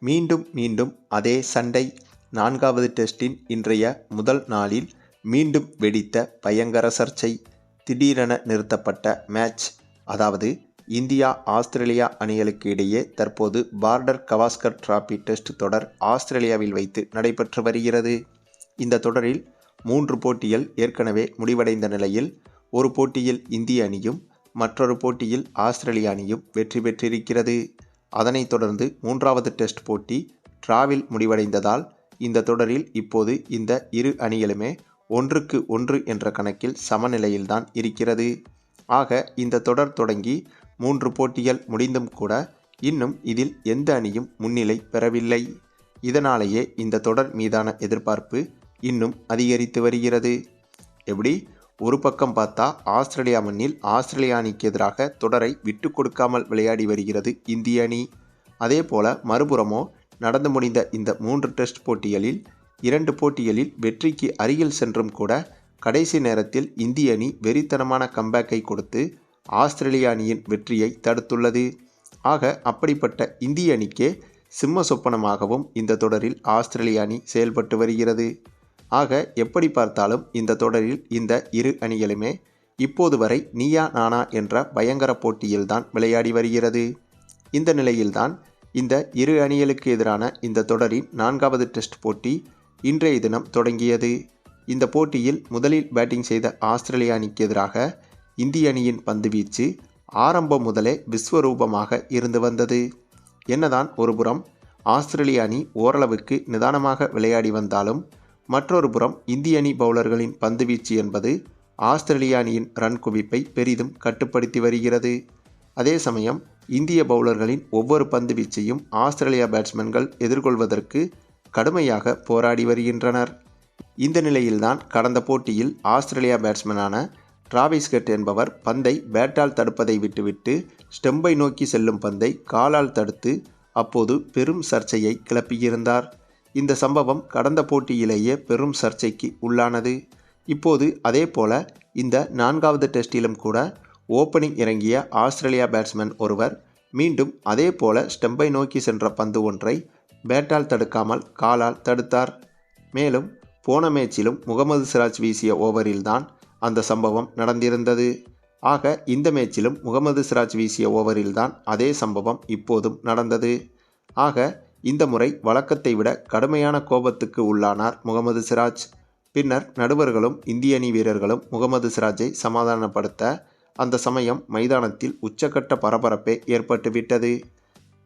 மீண்டும் மீண்டும் அதே சண்டை நான்காவது டெஸ்டின் இன்றைய முதல் நாளில் மீண்டும் வெடித்த பயங்கர சர்ச்சை. திடீரென நிறுத்தப்பட்ட மேட்ச். அதாவது இந்தியா ஆஸ்திரேலியா அணிகளுக்கு இடையே தற்போது பார்டர் கவாஸ்கர் டிராபி டெஸ்ட் தொடர் ஆஸ்திரேலியாவில் வைத்து நடைபெற்று வருகிறது. இந்த தொடரில் மூன்று போட்டிகள் ஏற்கனவே முடிவடைந்த நிலையில் ஒரு போட்டியில் இந்திய அணியும் மற்றொரு போட்டியில் ஆஸ்திரேலிய அணியும் வெற்றி பெற்றிருக்கிறது. அதனைத் தொடர்ந்து மூன்றாவது டெஸ்ட் போட்டி டிராவில் முடிவடைந்ததால் இந்த தொடரில் இப்போது இந்த இரு அணிகளுமே ஒன்றுக்கு ஒன்று என்ற கணக்கில் சமநிலையில்தான் இருக்கிறது. ஆக இந்த தொடர் தொடங்கி மூன்று போட்டிகள் முடிந்தும் கூட இன்னும் இதில் எந்த அணியும் முன்னிலை பெறவில்லை. இதனாலேயே இந்த தொடர் மீதான எதிர்பார்ப்பு இன்னும் அதிகரித்து வருகிறது. எப்படி? ஒரு பக்கம் பார்த்தா ஆஸ்திரேலியா மண்ணில் ஆஸ்திரேலியா அணிக்கு எதிராக தொடரை விட்டு கொடுக்காமல் விளையாடி வருகிறது இந்திய அணி. அதே போல மறுபுறமோ நடந்து முடிந்த இந்த மூன்று டெஸ்ட் போட்டிகளில் இரண்டு போட்டிகளில் வெற்றிக்கு அருகில் சென்றும் கூட கடைசி நேரத்தில் இந்திய அணி வெறித்தனமான கம்பேக்கை கொடுத்து ஆஸ்திரேலிய அணியின் வெற்றியை தடுத்துள்ளது. ஆக அப்படிப்பட்ட இந்திய அணிக்கே சிம்ம சொப்பனமாகவும் இந்த தொடரில் ஆஸ்திரேலிய அணி செயல்பட்டு வருகிறது. ஆக எப்படி பார்த்தாலும் இந்த தொடரில் இந்த இரு அணிகளுமே இப்போது வரை நீயா நானா என்ற பயங்கர போட்டியில்தான் விளையாடி வருகிறது. இந்த நிலையில்தான் இந்த இரு அணிகளுக்கு எதிரான இந்த தொடரின் நான்காவது டெஸ்ட் போட்டி இன்றைய தினம் தொடங்கியது. இந்த போட்டியில் முதலில் பேட்டிங் செய்த ஆஸ்திரேலிய அணிக்கு எதிராக இந்திய அணியின் பந்துவீச்சு ஆரம்பம் முதலே விஸ்வரூபமாக இருந்து வந்தது. என்னதான் ஒருபுறம் ஆஸ்திரேலிய அணி ஓரளவுக்கு நிதானமாக விளையாடி வந்தாலும் மற்றொரு புறம் இந்திய அணி பவுலர்களின் பந்துவீச்சு என்பது ஆஸ்திரேலிய அணியின் ரன் குவிப்பை பெரிதும் கட்டுப்படுத்தி வருகிறது. அதே சமயம் இந்திய பவுலர்களின் ஒவ்வொரு பந்து வீச்சையும் ஆஸ்திரேலிய பேட்ஸ்மேன்கள் எதிர்கொள்வதற்கு கடுமையாக போராடி வருகின்றனர். இந்த நிலையில்தான் கடந்த போட்டியில் ஆஸ்திரேலியா பேட்ஸ்மேனான டிராவிஸ் கெட் என்பவர் பந்தை பேட்டால் தடுப்பதை விட்டுவிட்டு ஸ்டெம்பை நோக்கி செல்லும் பந்தை காலால் தடுத்து அப்போது பெரும் சர்ச்சையை கிளப்பியிருந்தார். இந்த சம்பவம் கடந்த போட்டியிலேயே பெரும் சர்ச்சைக்கு உள்ளானது. இப்போது அதே போல இந்த நான்காவது டெஸ்டிலும் கூட ஓப்பனிங் இறங்கிய ஆஸ்திரேலியா பேட்ஸ்மேன் ஒருவர் மீண்டும் அதே போல ஸ்டெம்பை நோக்கி சென்ற பந்து ஒன்றை பேட்டால் தடுக்காமல் காலால் தடுத்தார். மேலும் போன மேட்சிலும் முகமது சிராஜ் வீசிய ஓவரில்தான் அந்த சம்பவம் நடந்திருந்தது. ஆக இந்த மேட்சிலும் முகமது சிராஜ் வீசிய ஓவரில்தான் அதே சம்பவம் இப்போதும் நடந்தது. ஆக இந்த முறை வழக்கத்தை விட கடுமையான கோபத்துக்கு உள்ளானார் முகமது சிராஜ். பின்னர் நடுவர்களும் இந்திய அணி வீரர்களும் முகமது சிராஜை சமாதானப்படுத்த அந்த சமயம் மைதானத்தில் உச்சக்கட்ட பரபரப்பே ஏற்பட்டுவிட்டது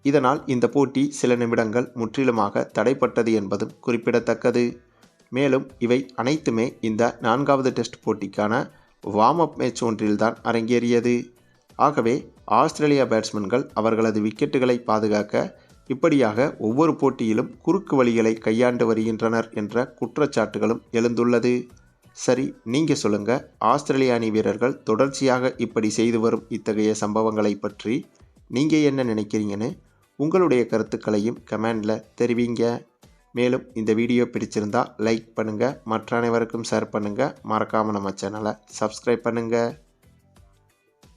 இதனால் இந்த போட்டி சில நிமிடங்கள் முற்றிலுமாக தடைப்பட்டது என்பதும் குறிப்பிடத்தக்கது. மேலும் இவை அனைத்துமே இந்த நான்காவது டெஸ்ட் போட்டிக்கான வார்ம் அப் மேட்ச் ஒன்றில்தான் அரங்கேறியது. ஆகவே ஆஸ்திரேலியா பேட்ஸ்மேன்கள் அவர்களது விக்கெட்டுகளை பாதுகாக்க இப்படியாக ஒவ்வொரு போட்டியிலும் குறுக்கு வழிகளை கையாண்டு வருகின்றனர் என்ற குற்றச்சாட்டுகளும் எழுந்துள்ளது. சரி நீங்கள் சொல்லுங்கள் ஆஸ்திரேலிய அணி வீரர்கள் தொடர்ச்சியாக இப்படி செய்து வரும் இத்தகைய சம்பவங்களை பற்றி நீங்கள் என்ன நினைக்கிறீங்கன்னு உங்களுடைய கருத்துக்களையும் கமெண்டில் தெரிவிங்க. மேலும் இந்த வீடியோ பிடிச்சிருந்தா லைக் பண்ணுங்கள் மற்ற அனைவருக்கும் ஷேர் பண்ணுங்கள் மறக்காமல் நம்ம சேனலை சப்ஸ்கிரைப் பண்ணுங்கள்